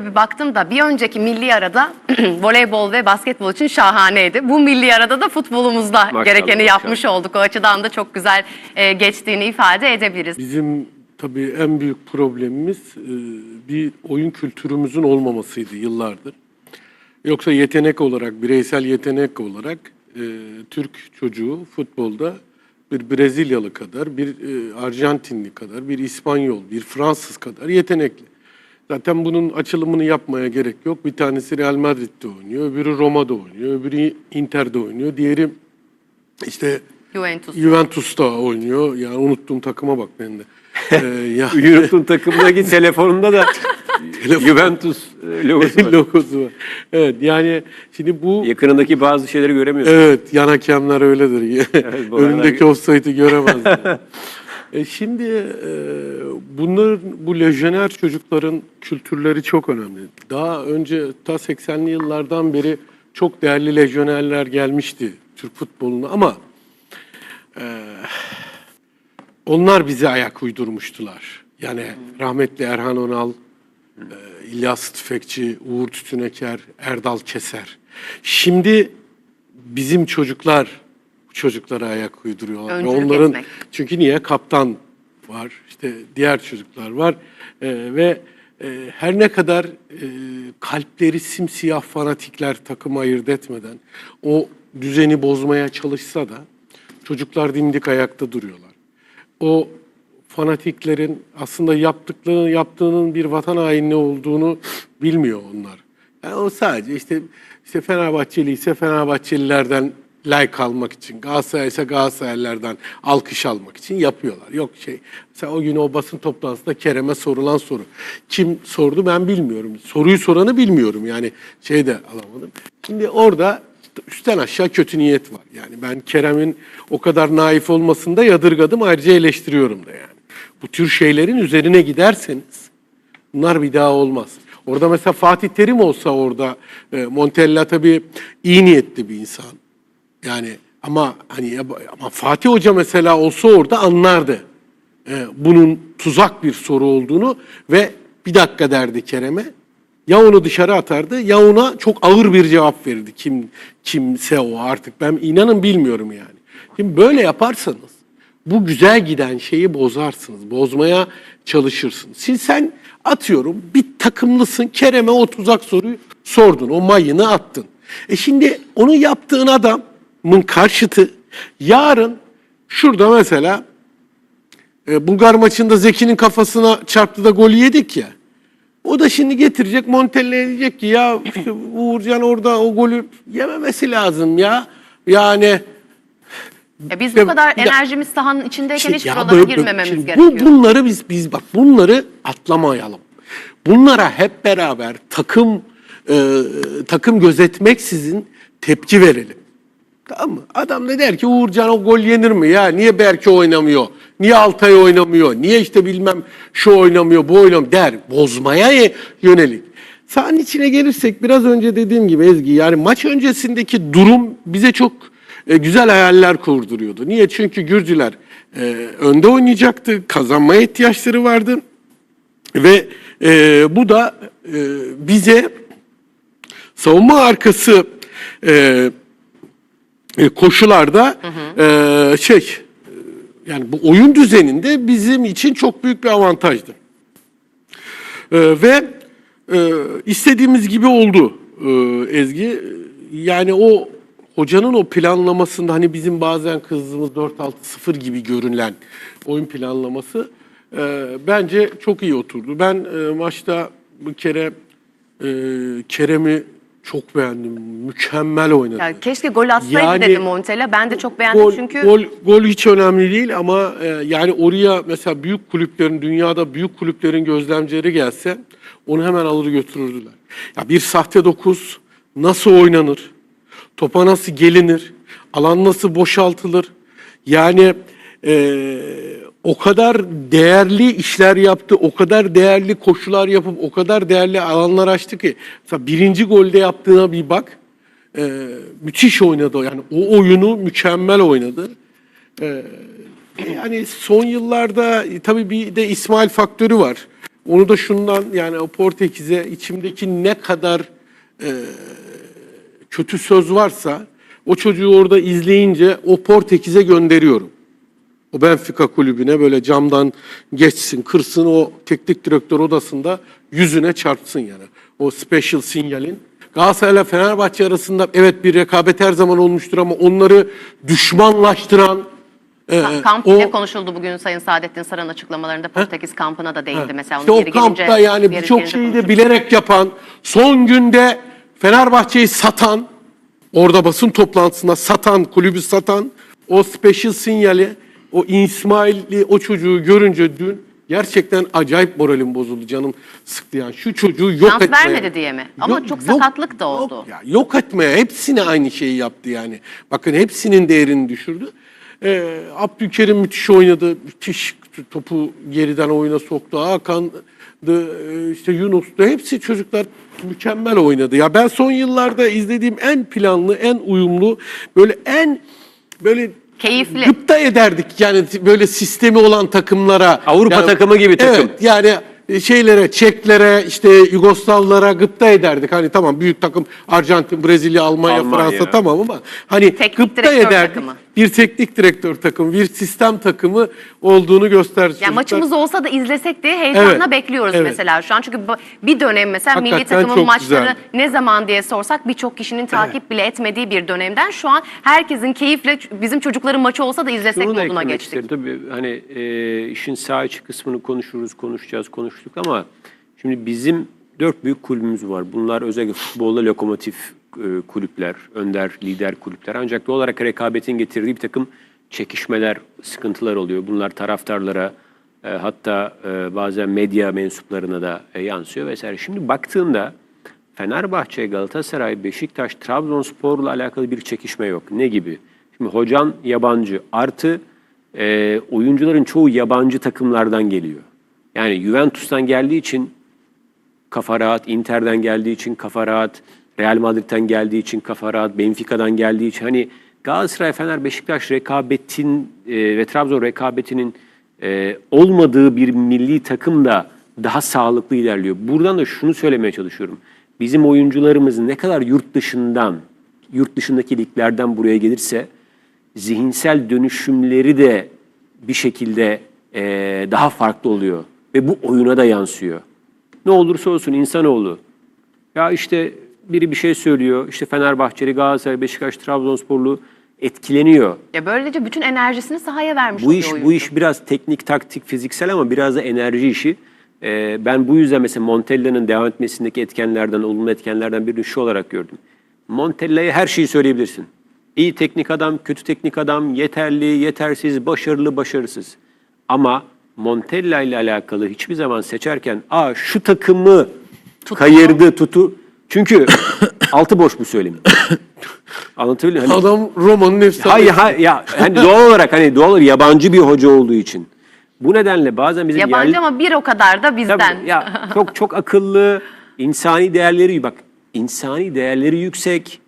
Bir baktım da bir önceki milli arada voleybol ve basketbol için şahaneydi. Bu milli arada da futbolumuzda Maşallah, gerekeni yapmış maşallah. olduk. O açıdan da çok güzel e, geçtiğini ifade edebiliriz. Bizim tabii en büyük problemimiz e, bir oyun kültürümüzün olmamasıydı yıllardır. Yoksa yetenek olarak, bireysel yetenek olarak e, Türk çocuğu futbolda bir Brezilyalı kadar, bir e, Arjantinli kadar, bir İspanyol, bir Fransız kadar yetenekli. Zaten bunun açılımını yapmaya gerek yok. Bir tanesi Real Madrid'de oynuyor, öbürü Roma'da oynuyor, öbürü Inter'de oynuyor, diğeri işte Juventus. Juventus'ta oynuyor. Yani unuttuğum takıma bak benim de. Ee, ya, Yunus'un takımındaki telefonunda da Juventus logosu var. logosu var. Evet yani şimdi bu Yakınındaki bazı şeyleri göremiyorsun. evet yan hakemler öyledir. bu Önündeki offside'ı göremez. E şimdi e, bunların bu lejyoner çocukların kültürleri çok önemli. Daha önce ta 80'li yıllardan beri çok değerli lejyonerler gelmişti Türk futboluna ama Onlar bize ayak uydurmuştular. Yani rahmetli Erhan Onal, e, İlyas Tüfekçi, Uğur Tütüneker, Erdal Keser. Şimdi bizim çocuklar çocuklara ayak uyduruyorlar. Ve Öncülük Onların etmek. çünkü niye kaptan var, işte diğer çocuklar var E, ve e, her ne kadar e, kalpleri simsiyah fanatikler takımı ayırt etmeden o düzeni bozmaya çalışsa da çocuklar dimdik ayakta duruyorlar o fanatiklerin aslında yaptıklarını yaptığının bir vatan hainliği olduğunu bilmiyor onlar. Yani o sadece işte işte Fenerbahçeli ise Fenerbahçelilerden like almak için, Galatasaray ise Galatasaraylılardan alkış almak için yapıyorlar. Yok şey. Mesela o gün o basın toplantısında Kerem'e sorulan soru. Kim sordu ben bilmiyorum. Soruyu soranı bilmiyorum. Yani şey de alamadım. Şimdi orada üstten aşağı kötü niyet var. Yani ben Kerem'in o kadar naif olmasını da yadırgadım ayrıca eleştiriyorum da yani. Bu tür şeylerin üzerine giderseniz bunlar bir daha olmaz. Orada mesela Fatih Terim olsa orada e, Montella tabii iyi niyetli bir insan. Yani ama hani ama Fatih Hoca mesela olsa orada anlardı. e, bunun tuzak bir soru olduğunu ve bir dakika derdi Kerem'e. Ya onu dışarı atardı ya ona çok ağır bir cevap verirdi. Kim kimse o artık ben inanın bilmiyorum yani. Şimdi böyle yaparsanız bu güzel giden şeyi bozarsınız. Bozmaya çalışırsınız. Şimdi sen atıyorum bir takımlısın Kerem'e o tuzak soruyu sordun. O mayını attın. E şimdi onu yaptığın adamın karşıtı yarın şurada mesela e, Bulgar maçında Zeki'nin kafasına çarptı da golü yedik ya. O da şimdi getirecek Montella'ya diyecek ki ya Uğurcan orada o golü yememesi lazım ya. Yani Ya biz bu kadar ya- enerjimiz sahanın içindeyken Şey, hiç ya buralara girmememiz şimdi gerekiyor. Bu, bunları biz biz bak bunları atlamayalım. Bunlara hep beraber takım e, takım gözetmeksizin tepki verelim. Tamam mı? Adam da der ki Uğurcan o gol yenir mi ya? Niye Berke oynamıyor? Niye Altay oynamıyor? Niye işte bilmem şu oynamıyor, bu oynamıyor der. Bozmaya yönelik. Sahanın içine gelirsek biraz önce dediğim gibi Ezgi yani maç öncesindeki durum bize çok e, güzel hayaller kurduruyordu. Niye? Çünkü Gürcüler e, önde oynayacaktı. Kazanmaya ihtiyaçları vardı. Ve e, bu da e, bize savunma arkası e, e, koşularda e, şey e, yani bu oyun düzeninde bizim için çok büyük bir avantajdı. E, ve e, istediğimiz gibi oldu e, Ezgi. Yani o hocanın o planlamasında hani bizim bazen kızdığımız 4-6-0 gibi görünen oyun planlaması e, bence çok iyi oturdu. Ben e, maçta bir kere e, Kerem'i çok beğendim. Mükemmel oynadı. Ya keşke gol atsaydı Yani- dedi Montella. Ben de çok beğendim Gol, çünkü gol, gol hiç önemli değil ama e, yani oraya mesela büyük kulüplerin, dünyada büyük kulüplerin gözlemcileri gelse onu hemen alır götürürdüler. Ya bir sahte dokuz nasıl oynanır? Topa nasıl gelinir? Alan nasıl boşaltılır? Yani e, o kadar değerli işler yaptı, o kadar değerli koşular yapıp o kadar değerli alanlar açtı ki. Mesela birinci golde yaptığına bir bak. E, müthiş oynadı. Yani o oyunu mükemmel oynadı. E, yani son yıllarda e, tabii bir de İsmail faktörü var. Onu da şundan yani o Portekiz'e içimdeki ne kadar e, kötü söz varsa o çocuğu orada izleyince o Portekiz'e gönderiyorum. O Benfica kulübüne böyle camdan geçsin, kırsın o teknik direktör odasında yüzüne çarpsın yani. O special sinyalin. Galatasaray'la Fenerbahçe arasında evet bir rekabet her zaman olmuştur ama onları düşmanlaştıran e, Kamp o- bile konuşuldu bugün Sayın Saadettin Saran açıklamalarında Portekiz kampına da değindi mesela. İşte o kampta gelince- yani birçok şeyi de bilerek yapan, son günde Fenerbahçe'yi satan, orada basın toplantısında satan, kulübü satan, o special sinyali, o İsmail'i, o çocuğu görünce dün gerçekten acayip moralim bozuldu canım sıktı yani. Şu çocuğu yok Şans etmeye. vermedi diye mi? Ama çok sakatlık da oldu. Yok, ya, yok etmeye hepsine aynı şeyi yaptı yani. Bakın hepsinin değerini düşürdü. Ee, Abdülkerim müthiş oynadı. Müthiş topu geriden oyuna soktu. Hakan'dı, e, işte Yunus'tu. Hepsi çocuklar mükemmel oynadı. Ya ben son yıllarda izlediğim en planlı, en uyumlu, böyle en böyle Keyifli. gıpta ederdik yani böyle sistemi olan takımlara. Avrupa Yani- takımı gibi takım. Evet yani şeylere, Çeklere, işte Yugoslavlara gıpta ederdik. Hani tamam büyük takım Arjantin, Brezilya, Almanya, Almanya. Fransa tamam ama hani Teknik gıpta ederdik. takımı. Bir teknik direktör takımı, bir sistem takımı olduğunu gösterdi. Yani maçımız olsa da izlesek diye heyecanla Evet, bekliyoruz evet. mesela şu an. Çünkü bir dönem mesela milli Hakikaten takımın çok maçları güzeldi. ne zaman diye sorsak birçok kişinin takip bile etmediği bir dönemden şu an herkesin keyifle bizim çocukların maçı olsa da izlesek Şunu moduna geçtik. isterim. Tabii hani e, işin sağ içi kısmını konuşuruz, konuşacağız, konuştuk ama şimdi bizim dört büyük kulübümüz var. Bunlar özellikle futbolda lokomotif e, kulüpler, önder, lider kulüpler. Ancak doğal olarak rekabetin getirdiği bir takım çekişmeler, sıkıntılar oluyor. Bunlar taraftarlara e, hatta e, bazen medya mensuplarına da e, yansıyor vesaire. Şimdi baktığında Fenerbahçe, Galatasaray, Beşiktaş, Trabzonspor'la alakalı bir çekişme yok. Ne gibi? Şimdi hocan yabancı artı oyuncuların çoğu yabancı takımlardan geliyor. Yani Juventus'tan geldiği için kafa rahat, Inter'den geldiği için kafa rahat, Real Madrid'den geldiği için kafa rahat, Benfica'dan geldiği için hani Galatasaray, Fener, Beşiktaş rekabetin e, ve Trabzon rekabetinin e, olmadığı bir milli takım da daha sağlıklı ilerliyor. Buradan da şunu söylemeye çalışıyorum. Bizim oyuncularımız ne kadar yurt dışından, yurt dışındaki liglerden buraya gelirse zihinsel dönüşümleri de bir şekilde e, daha farklı oluyor. Ve bu oyuna da yansıyor. Ne olursa olsun insanoğlu. Ya işte biri bir şey söylüyor. İşte Fenerbahçeli, Galatasaray, Beşiktaş, Trabzonsporlu etkileniyor. Ya böylece bütün enerjisini sahaya vermiş Bu iş bu oyuncu. iş biraz teknik, taktik, fiziksel ama biraz da enerji işi. Ee, ben bu yüzden mesela Montella'nın devam etmesindeki etkenlerden, olumlu etkenlerden birini şu olarak gördüm. Montella'ya her şeyi söyleyebilirsin. İyi teknik adam, kötü teknik adam, yeterli, yetersiz, başarılı, başarısız. Ama Montella ile alakalı hiçbir zaman seçerken aa şu takımı kayırdı, tutu. Çünkü altı boş bu söylemi. Anlatabildim mi? Hani- Adam Roma'nın efsanesi. Hayır, hayır ya hani doğal olarak hani doğal olarak yabancı bir hoca olduğu için. Bu nedenle bazen bizim Yabancı yerli- ama bir o kadar da bizden. Tabii, ya çok çok akıllı, insani değerleri bak insani değerleri yüksek,